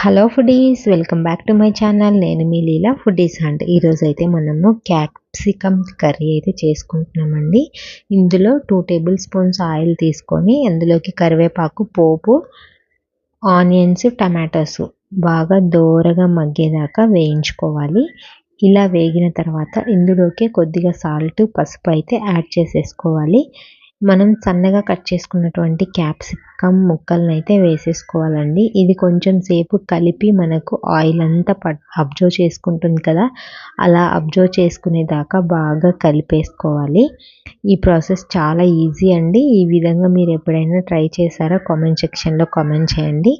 Hello foodies welcome back to my channel నేను మీ లీలా foodies and ఈరోజు అయితే మనము క్యాప్సికమ్ కర్రీ అయితే చేసుకుంటున్నామండి. ఇందులో టూ టేబుల్ స్పూన్స్ ఆయిల్ తీసుకొని అందులోకి కరివేపాకు పోపు ఆనియన్స్ టమాటోస్ బాగా దోరగా మగ్గేదాకా వేయించుకోవాలి. ఇలా వేగిన తర్వాత ఇందులోకి కొద్దిగా సాల్ట్ పసుపు అయితే యాడ్ చేసేసుకోవాలి. మనం సన్నగా కట్ చేసుకున్నటువంటి క్యాప్సికమ్ ముక్కలను అయితే వేసేసుకోవాలండి. ఇది కొంచెం సేపు కలిపి మనకు ఆయిల్ అంతా అబ్జర్వ్ చేసుకుంటుంది కదా. అలా అబ్జర్వ్ చేసుకునేదాకా బాగా కలిపేసుకోవాలి. ఈ ప్రాసెస్ చాలా ఈజీ అండి. ఈ విధంగా మీరు ఎప్పుడైనా ట్రై చేశారా? కామెంట్ సెక్షన్లో కామెంట్ చేయండి.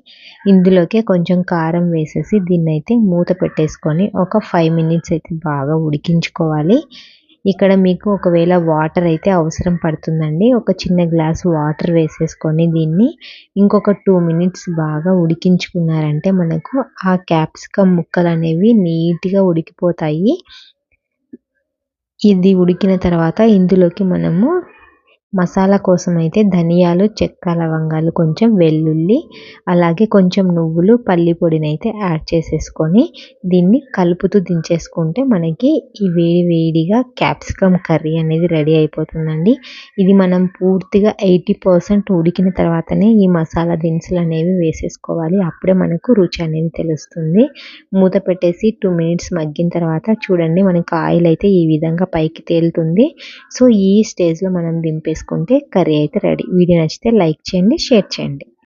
ఇందులోకే కొంచెం కారం వేసేసి దీన్ని అయితే మూత పెట్టేసుకొని ఒక ఫైవ్ మినిట్స్ అయితే బాగా ఉడికించుకోవాలి. ఇక్కడ మీకు ఒకవేళ వాటర్ అయితే అవసరం పడుతుందండి. ఒక చిన్న గ్లాస్ వాటర్ వేసేసుకొని దీన్ని ఇంకొక టూ మినిట్స్ బాగా ఉడికించుకున్నారంటే మనకు ఆ క్యాప్సికమ్ ముక్కలు అనేవి నీట్గా ఉడికిపోతాయి. ఇది ఉడికిన తర్వాత ఇందులోకి మనము మసాలా కోసం అయితే ధనియాలు చెక్క లవంగాలు కొంచెం వెల్లుల్లి అలాగే కొంచెం నువ్వులు పల్లి పొడిని అయితే యాడ్ చేసేసుకొని దీన్ని కలుపుతూ దించేసుకుంటే మనకి ఈ వేడి వేడిగా క్యాప్సికమ్ కర్రీ అనేది రెడీ అయిపోతుందండి. ఇది మనం పూర్తిగా ఎయిటీ పర్సెంట్ ఉడికిన తర్వాతనే ఈ మసాలా దినుసులు అనేవి వేసేసుకోవాలి. అప్పుడే మనకు రుచి అనేది తెలుస్తుంది. మూత పెట్టేసి టూ మినిట్స్ మగ్గిన తర్వాత చూడండి మనకి ఆయిల్ అయితే ఈ విధంగా పైకి తేలుతుంది. సో ఈ స్టేజ్లో మనం దింపేసి చేసుకుంటే కర్రీ అయితే రెడీ. వీడియో నచ్చితే లైక్ చేయండి షేర్ చేయండి.